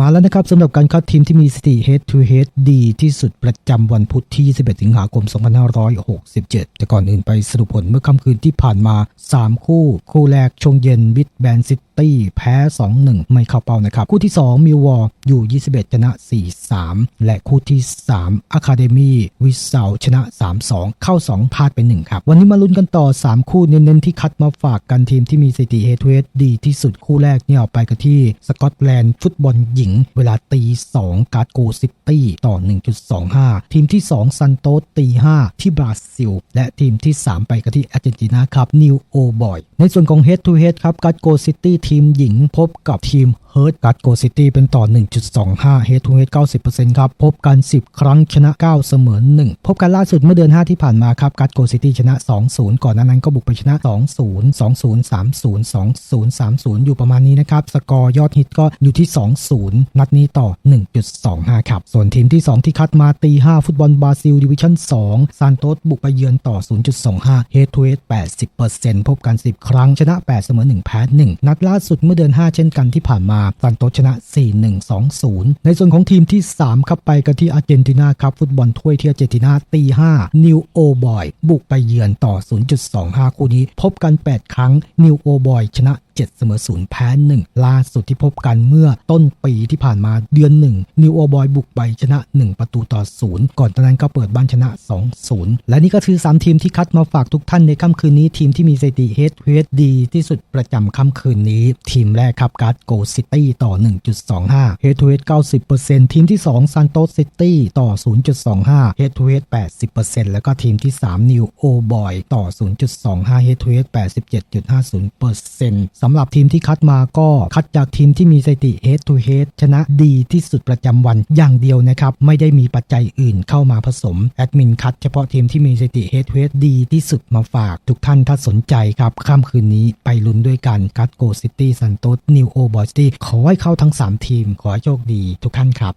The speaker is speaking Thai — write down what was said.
มาแล้วนะครับสำหรับการคัดทีมที่มีสถิติ head to head ดีที่สุดประจำวันพุธที่ 21 สิงหาคม 2567 แต่ก่อนอื่นไปสรุปผลเมื่อค่ำคืนที่ผ่านมา 3 คู่ คู่แรกชงเย็นบิดแบนซิตี้แพ้ 2-1 ไม่เข้าเป้านะครับ คู่ที่ 2 มิววอร์อยู่ 21 ชนะ 4-3 และคู่ที่ 3 อะคาเดมี่วิสาชนะ 3-2 เข้า 2พลาดไป 1 ครับ วันนี้มาลุ้นกันต่อ 3 คู่เน้นๆที่คัดมาฝากกันทีมที่มีสถิติ head to head ดีที่สุดคู่แรกเนี่ยเอาไปกันที่สกอตแลนด์ฟุตบอลหญิงเวลาตี 2 การ์ดโกซิตี้ต่อ 1.25 ทีมที่ 2 ซันโตสตี 5 ที่บราซิล และทีมที่ 3 ไปกันที่อาร์เจนตินาครับนิวโอบอย ในส่วนของ head to head ครับการ์ดโกซิตี้ทีมหญิงพบกับทีมเฮิร์ตการ์ดโกซิตี้เป็นต่อ 1.25เฮดทูเฮด90%ครับ พบกัน 10 ครั้งชนะ 9 เสมอ 1 พบกันล่าสุดเมื่อเดือน 5 ที่ผ่านมาครับการ์ดโกซิตี้ชนะ 2-0 ก่อนหน้านั้นก็บุกไปชนะ 2-0 2-0 3-0 2-0 3-0 อยู่ประมาณนี้นะครับ สกอร์ยอดฮิตก็อยู่ที่ 2-0 นัดนี้ต่อ 1.25 ครับ ส่วนทีมที่ 2 ที่คัดมาตี 5 ฟุตบอลบราซิลดิวิชั่น 2 ซานโตสบุกไปเยือนต่อ 0.25เฮดทูเฮด80%พบกัน 10ครั้งชนะ 8 เสมอ 1 แพ้ 1 นัดล่าสุดเมื่อเดือน 5 เช่นกันที่ผ่านมาซันโตชนะ 4-1-2-0 ในส่วนของทีมที่ 3 ครับไปกันที่อาร์เจนตินาครับฟุตบอลถ้วยที่อาร์เจนตินาตี5นิวโอบอยบุกไปเยือนต่อ 0.25 คู่นี้ พบกัน 8 ครั้งนิวโอบอยชนะ 7 เสมอ0แพ้1ล่าสุดที่พบกันเมื่อต้นปีที่ผ่านมาเดือน1นิวโอบอยบุกไปชนะ 1 ประตูต่อ0ก่อนตอนนั้นก็เปิดบ้านชนะ 2-0 และนี่ก็คือ 3 ทีมที่คัดมาฝากทุกท่านในค่ำคืนนี้ทีมที่มีสถิติเฮดเฮดดีที่สุดประจำค่ำคืนนี้ ทีมแรกครับการ์ดโกซิตี้ต่อ 1.25เฮดทูเฮด90%ทีมที่ 2 ซันโตสซิตี้ต่อ 0.25เฮดทูเฮด80%แล้วก็ทีมที่ 3 นิวโอบอยต่อ 0.25เฮดทูเฮด87.50%สำหรับทีมที่คัดมาก็คัดจากทีมที่มีสถิติ head to head ชนะดีที่สุดประจำวันอย่างเดียวนะครับ ไม่ได้มีปัจจัยอื่นเข้ามาผสม แอดมินคัดเฉพาะทีมที่มีสถิติ head to head ดีที่สุดมาฝาก ทุกท่านถ้าสนใจครับค่ำคืนนี้ไปลุ้นด้วยกันกัตโกซิตี้ซันโตสนิวโอบอยซิตี้ขอให้เข้าทั้ง 3 ทีม ขอให้โชคดีทุกท่านครับ